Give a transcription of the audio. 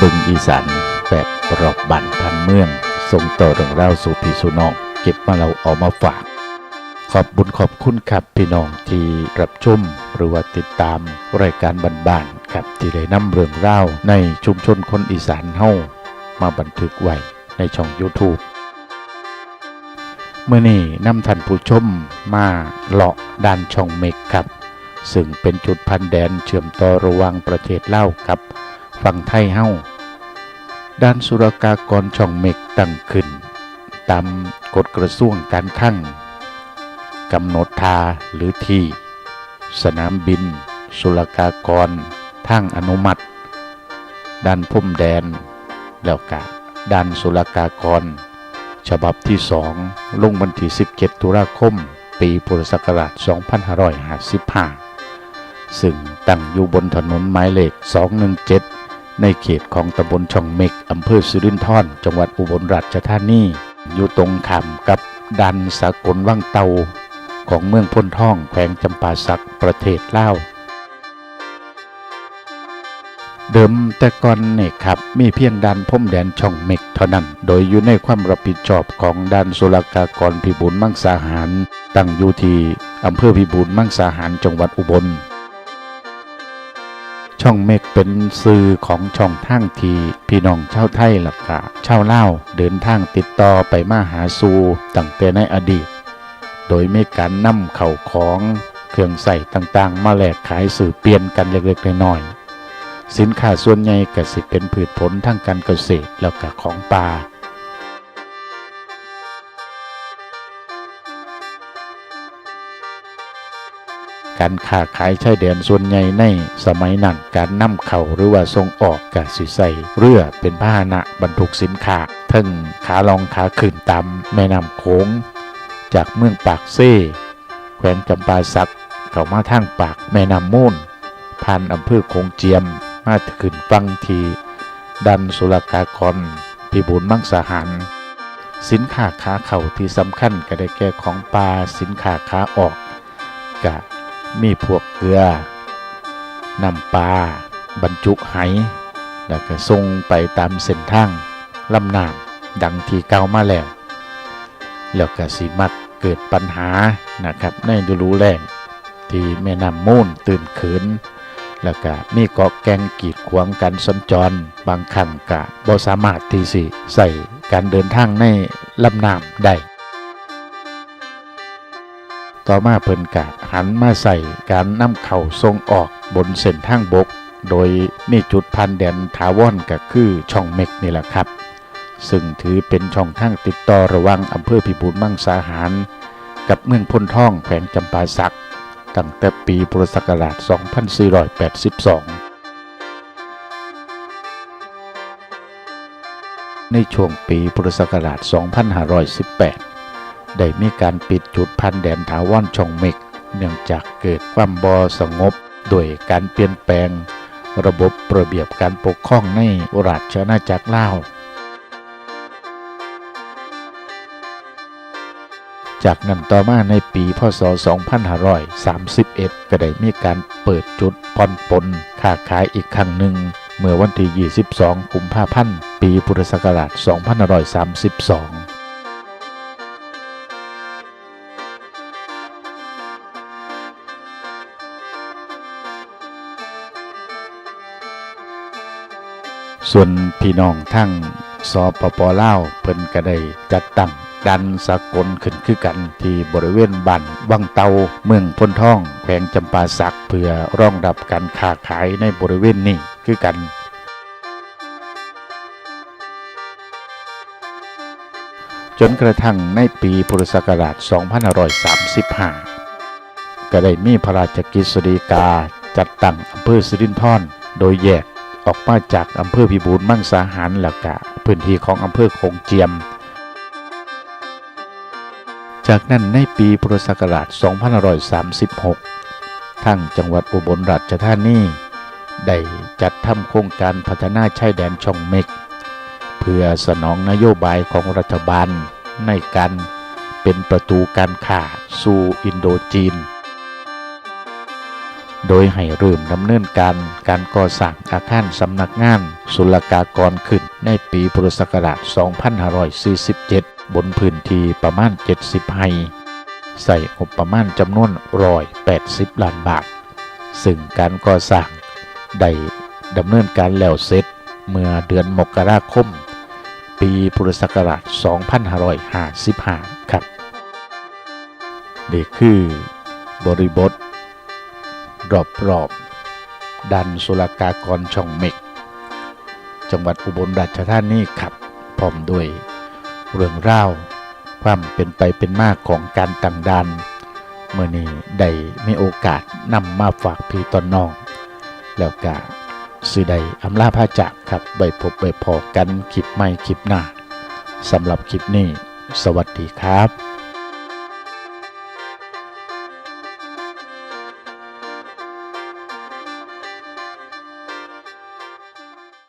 บึงอีสานแบบรอบบันพันเมืองส่งต่อเรื่องราวสู่พี่สู่น้องเก็บมาเราเอามาฝาก ขอบบุญขอบคุณครับพี่น้องที่รับชมหรือว่าติดตามรายการบ้านๆครับที่ได้นำเรื่องราวในชุมชนคนอีสานเฮามาบันทึกไว้ในช่อง YouTube เมื่อนี้นำท่านผู้ชมมาเลาะด้านช่องเมกครับ ซึ่งเป็นจุดพันแดนเชื่อมต่อระหว่างประเทศเล่ากับฝั่งไทยเฮ้า ด้านสุรกากรช่องเมกตั้งขึ้น ตามกฎกระทรวงการคลังกำหนดทาหรือที่ สนามบิน สุรกากรทางอนุมัติ ด้านพุ่มแดน แล้วกะด้านสุรกากร ฉบับที่สองลงวันที่ 17 ตุลาคม ปีพุทธศักราช 2555 ซึ่งตั้งอยู่บนถนนหมายเลข 217 ในเขตของตำบลช่องเม็กอำเภอสิรินธรจังหวัดอุบลราชธานี อยู่ตรงข้ามกับดันสากลว่างเตา ของเมืองพ้นท่องแขวงจำปาสักประเทศลาวเดิมแต่ก่อนเนี่ยครับมีเพียงด่านพมแดนช่องเม็กเท่านั้น โดยอยู่ในความรับผิดชอบของด่านสุรกากรพิบูลมังสาหาร ตั้งอยู่ที่อำเภอพิบูลมังสาหารจังหวัดอุบล ช่องเมฆเป็นสื่อของช่องทางทีพี่น้องชาวไทยหลักกะชาวลาเดินทางติดต่อไปมาหาสูตั้งแต่ในอดีต โดยไม่การนำเข่าของเครื่องใส่ต่างๆ มาแลกขายสื่อเปลี่ยนกันเล็กๆน้อยๆสินค้าส่วนใหญ่ก็สิเป็นพืชผลทางการเกษตรแล้วก็ของป่า การค้าขายชายแดนส่วนใหญ่ในสมัยนั้นการนำเข้าหรือว่าส่งออกกสิใส่เรือเป็นพาหนะบรรทุกสินค้าทั้งขาลองขาขึ้นตามแม่น้ำโขงจากเมืองปากเซ่แขวงจำปาสักเข้ามาทางปากแม่น้ำมูลผ่านอำเภอโขงเจียมมาขึ้นฟังทีดันสุรกากรพิบูลมังสาหารสินค้าขาเข่าที่สำคัญก็ได้แก่ของปลาสินค้าขาออกกะ มีพวกเกลือน้ำปลาบรรจุไหแล้วก็ส่งไปตามเส้นทางลำน้ำดังที่เก่ามาแล้วแล้วก็สิมักเกิดปัญหานะครับในดูแล้แรงที่แม่น้ำมูลตื่นขืนแล้วก็มีเกาะแกงกีดขวางการสัญจร บางครั้งก็บ่สามารถที่สิใส่การเดินทางในลำน้ำได้ ต่อมาเพิ่นกะหันมาใส่การนำเข่าทรงออกบนเส้นทางบก โดยมีจุดพันแดนถาวรก็คือช่องเม็กนี่แหละครับ ซึ่งถือเป็นช่องทางติดต่อระหว่างอำเภอพิบูลมังสาหาร กับเมืองพนท่องแขวงจำปาสักตั้งแต่ปีพุทธศักราช 2482ในช่วงปีพุทธศักราช 2518 ได้มีการปิดจุดพันแดนถาวรช่องเมกเนื่องจากเกิดความบอสงบ โดยการเปลี่ยนแปลง ระบบระเบียบการปกครองในราชอาณาจักรลาว จากนั้นต่อมาในปีพศ 2531 ก็ได้มีการเปิดจุดผ่อนปนค้าขายอีกครั้งหนึ่ง เมื่อวันที่ 22 กุมภาพันธ์ ปีพุทธศักราช 2532 ส่วนพี่น้องทั้งสปปลาวเพิ่นก็ได้จัดตั้งดันสากลขึ้นคือกันที่บริเวณบ้านวังเตาเมืองพนท่องแขวงจำปาสักเพื่อรองรับการค้าขายในบริเวณนี้คือกัน จนกระทั่งในปีพุทธศักราช 2535 ก็ได้มีพระราชกฤษฎีกาจัดตั้งอำเภอสิรินธรโดยแยก ออกมาจากอำเภอพิบูลมังสาหารหลักกะพื้นที่ของอำเภอโขงเจียม จากนั้นในปีพุทธศักราช 2536 ทั้งจังหวัดอุบลราชธานีได้จัดทำโครงการพัฒนาชายแดนช่องเม็ก เพื่อสนองนโยบายของรัฐบาลในการเป็นประตูการค้าสู่อินโดจีน โดยให้เริ่มดำเนินการการก่อสร้างอาคารสำนักงาน ศุลกากรขึ้นในปีพุทธศักราช 2547 บนพื้นที่ประมาณ 70 ไร่ใส่งบประมาณจำนวน180ล้านบาท ซึ่งการก่อสร้างได้ดำเนินการแล้วเสร็จเมื่อเดือนมกราคม ปีพุทธศักราช 2555 ครับ นี่คือบริบท รอบๆดันสุลกากรช่องเมก จังหวัดอุบลราชธานีครับพร้อมด้วยเรื่องราวความเป็นไปเป็นมากของการตั้งดันเมื่อนี้ได้มีโอกาสนำมาฝากพี่ตอนน้อง แล้วก็สื่อใดอำลาพาจากครับใบพบใบพอกันคลิปใหม่คลิปหน้าสำหรับคลิปนี้ สวัสดีครับ